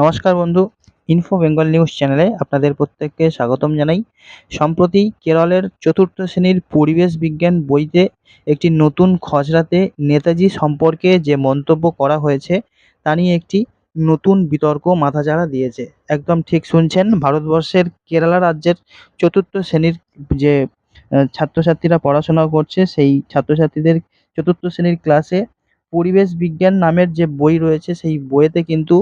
নমস্কার বন্ধু info Bengal news চ্যানেলে আপনাদের প্রত্যেককে স্বাগতম জানাই। সম্প্রতি কেরলের চতুর্থ শ্রেণির পরিবেশ বিজ্ঞান বইতে একটি নতুন খসড়াতে নেতাজি সম্পর্কে যে মন্তব্য করা হয়েছে, তা নিয়ে একটি নতুন বিতর্ক মাথাচাড়া দিয়েছে। একদম ঠিক শুনছেন, ভারতবর্ষের কেরালা রাজ্যের চতুর্থ শ্রেণির যে ছাত্রছাত্রীরা পড়াশোনা করছে, সেই ছাত্রছাত্রীদের চতুর্থ শ্রেণির ক্লাসে পরিবেশ বিজ্ঞান নামের যে বই রয়েছে, সেই বইয়েতে কিন্তু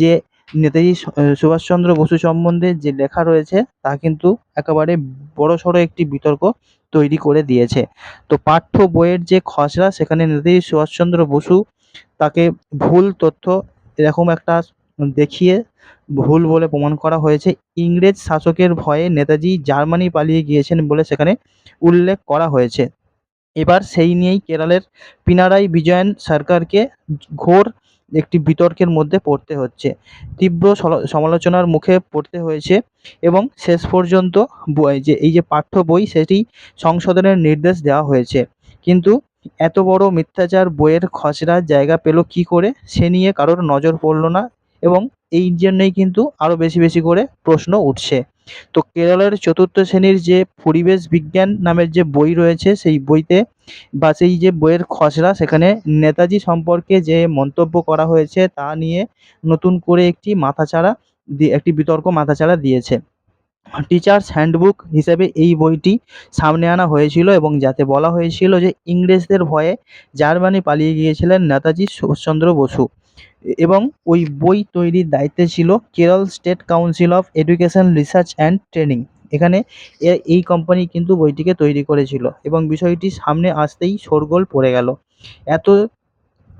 যে নেতাজি সুভাষচন্দ্র বসু সম্বন্ধে যে লেখা রয়েছে, তা কিন্তু একেবারে বড়সড় একটি বিতর্ক তৈরি করে দিয়েছে। তো পাঠ্য বইয়ের যে খসড়া, সেখানে নেতাজি সুভাষচন্দ্র বসু তাকে ভুল তথ্য এরকম একটা দেখিয়ে ভুল বলে প্রমাণ করা হয়েছে। ইংরেজ শাসকের ভয়ে নেতাজি জার্মানি পালিয়ে গিয়েছেন বলে সেখানে উল্লেখ করা হয়েছে। এবার সেই নিয়েই কেরালের পিনারাই বিজয়ন সরকারকে ঘোর একটি বিতর্কের মধ্যে পড়তে হচ্ছে। তীব্র সমালোচনার মুখে পড়তে হয়েছে এবং শেষ পর্যন্ত যে, এই যে পাঠ্য বই, সেটি সংশোধনের নির্দেশ দেওয়া হয়েছে। কিন্তু এত বড় মিথ্যাচার বইয়ের খসড়া জায়গা পেল কি করে, সে নিয়ে কারোর নজর পড়ল না এবং এই জন্যই কিন্তু আরও বেশি বেশি করে প্রশ্ন উঠছে। তো কেরলের চতুর্থ শ্রেণির যে পরিবেশ বিজ্ঞান নামের যে বই রয়েছে, সেই বইতে বা সেই যে বইয়ের খসড়া, সেখানে নেতাজি সম্পর্কে যে মন্তব্য করা হয়েছে, তা নিয়ে নতুন করে একটি মাথাচাড়া একটি বিতর্ক মাথাচাড়া দিয়েছে। টিচার্স হ্যান্ডবুক হিসেবে এই বইটি সামনে আনা হয়েছিল এবং যাতে বলা হয়েছিল যে ইংরেজদের ভয়ে জার্মানি পালিয়ে গিয়েছিলেন নেতাজি সুভাষচন্দ্র বসু। এবং ওই বই তৈরির দায়িত্বে ছিল Kerala state council of education research and training. এখানে এই কোম্পানি কিন্তু বইটিকে তৈরি করেছিল এবং বিষয়টি সামনে আসতেই শোরগোল পড়ে গেল। এত,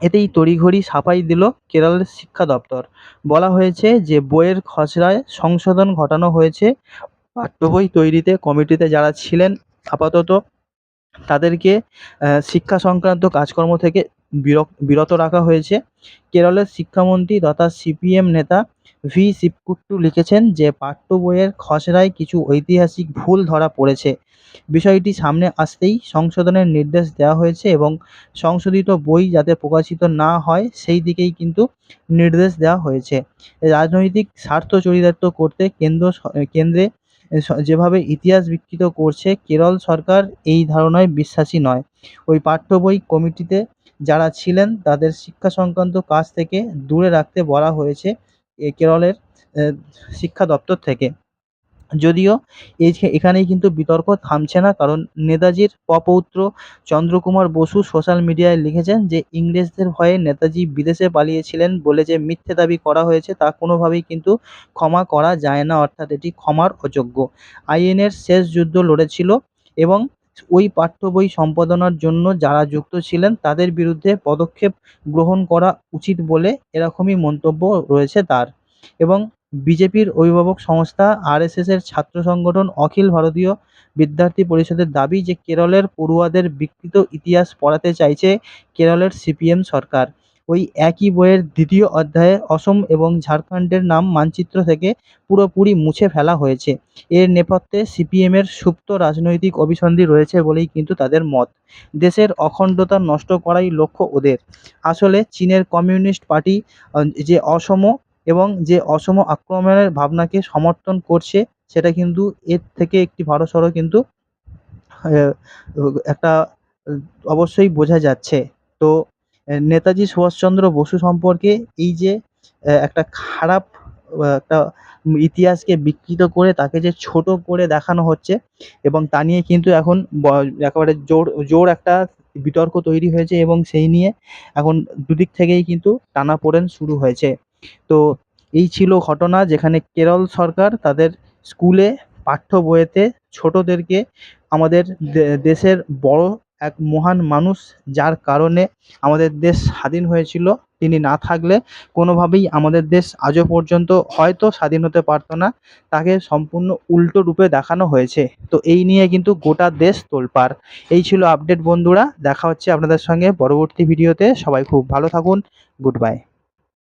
এতেই তড়িঘড়ি ছাপাই দিল কেরলের শিক্ষা দপ্তর। বলা হয়েছে যে বইয়ের খসড়ায় সংশোধন ঘটানো হয়েছে। পাঠ্য বই তৈরিতে কমিটিতে যারা ছিলেন, আপাতত তাদেরকে শিক্ষা সংক্রান্ত কাজকর্ম থেকে বিরত রাখা হয়েছে। কেরলের শিক্ষামন্ত্রী তথা সিপিএম নেতা ভি. শিবকুট্টু লিখেছেন যে, পাঠ্য বইয়ের খসড়ায় কিছু ঐতিহাসিক ভুল ধরা পড়েছে। বিষয়টি সামনে আসতেই সংশোধনের নির্দেশ দেওয়া হয়েছে এবং সংশোধিত বই যাতে প্রকাশিত না হয়, সেই দিকেই কিন্তু নির্দেশ দেওয়া হয়েছে। রাজনৈতিক স্বার্থ চরিতার্থ করতে কেন্দ্র কেন্দ্রে যেভাবে ইতিহাস বিকৃত করছে, কেরল সরকার এই ধারণায় বিশ্বাসী নয়। ওই পাঠ্য বই কমিটিতে যারা ছিলেন তাদের শিক্ষা সংক্রান্ত কাজ থেকে দূরে রাখতে বলা হয়েছে এ কেরলের শিক্ষা দপ্তর থেকে। যদিও এখানেই কিন্তু বিতর্ক থামছে না, কারণ নেতাজির পপৌত্র চন্দ্রকুমার বসু সোশ্যাল মিডিয়ায় লিখেছেন যে, ইংরেজদের ভয়ে নেতাজি বিদেশে পালিয়েছিলেন বলে যে মিথ্যে দাবি করা হয়েছে তা কোনোভাবেই কিন্তু ক্ষমা করা যায় না, অর্থাৎ এটি ক্ষমার অযোগ্য। আইএনের শেষ যুদ্ধ লড়েছিল এবং ওই পাঠ্য বই সম্পাদনার জন্য যারা যুক্ত ছিলেন, তাদের বিরুদ্ধে পদক্ষেপ গ্রহণ করা উচিত বলে এরকমই মন্তব্য রয়েছে তার। এবং বিজেপির অভিভাবক সংস্থা আর এস এসের ছাত্র সংগঠন অখিল ভারতীয় বিদ্যার্থী পরিষদের দাবি যে, কেরলের পড়ুয়াদের বিকৃত ইতিহাস পড়াতে চাইছে কেরলের সিপিএম সরকার। ওই একই বইয়ের দ্বিতীয় অধ্যায়ে অসম এবং ঝাড়খণ্ডের নাম মানচিত্র থেকে পুরোপুরি মুছে ফেলা হয়েছে। এর নেপথ্যে সিপিএমের সুপ্ত রাজনৈতিক অভিসন্ধি রয়েছে বলেই কিন্তু তাদের মত। দেশের অখণ্ডতা নষ্ট করাই লক্ষ্য ওদের। আসলে চীনের কমিউনিস্ট পার্টি যে অসম এবং যে অসম আক্রমণের ভাবনাকে সমর্থন করছে, সেটা কিন্তু এর থেকে একটি বড়সড় কিন্তু একটা অবশ্যই বোঝা যাচ্ছে। তো নেতাজি সুভাষচন্দ্র বসু সম্পর্কে এই যে একটা খারাপ একটা ইতিহাসকে বিকৃত করে তাকে যে ছোট করে দেখানো হচ্ছে এবং তা নিয়ে কিন্তু এখন একেবারে জোর জোর একটা বিতর্ক তৈরি হয়েছে এবং সেই নিয়ে এখন দুদিক থেকেই কিন্তু টানাপোড়েন শুরু হয়েছে। তো এই ছিল ঘটনা যেখানে কেরল সরকার তাদের স্কুলে পাঠ্য বইয়েতে ছোটদেরকে আমাদের দেশের বড় এক মহান মানুষ যার কারণে আমাদের দেশ স্বাধীন হয়েছিল। তিনি না থাকলে কোনোভাবেই আমাদের দেশ আজও পর্যন্ত হয়তো স্বাধীন হতে পারতো না। তাকে সম্পূর্ণ উল্টো রূপে দেখানো হয়েছে। তো এই নিয়ে কিন্তু গোটা দেশ তোলপাড়। এই ছিল আপডেট বন্ধুরা। দেখা হচ্ছে আপনাদের সঙ্গে পরবর্তী ভিডিওতে। সবাই খুব ভালো থাকুন। Good bye.